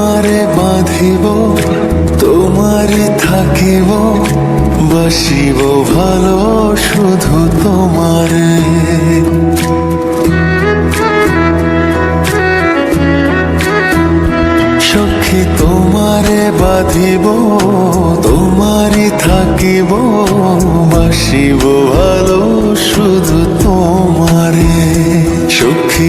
তোমারে বাঁধিব তোমারে থাকিব, বাসিব ভালো শুধু তোমারে। সখী তোমারে বাঁধিব তোমারে থাকিব, বাসিব ভালো শুধু তোমারে। সখী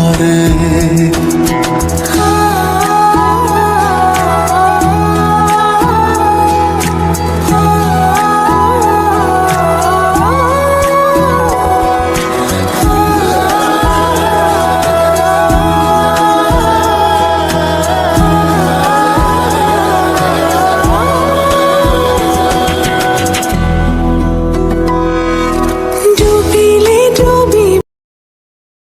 pared.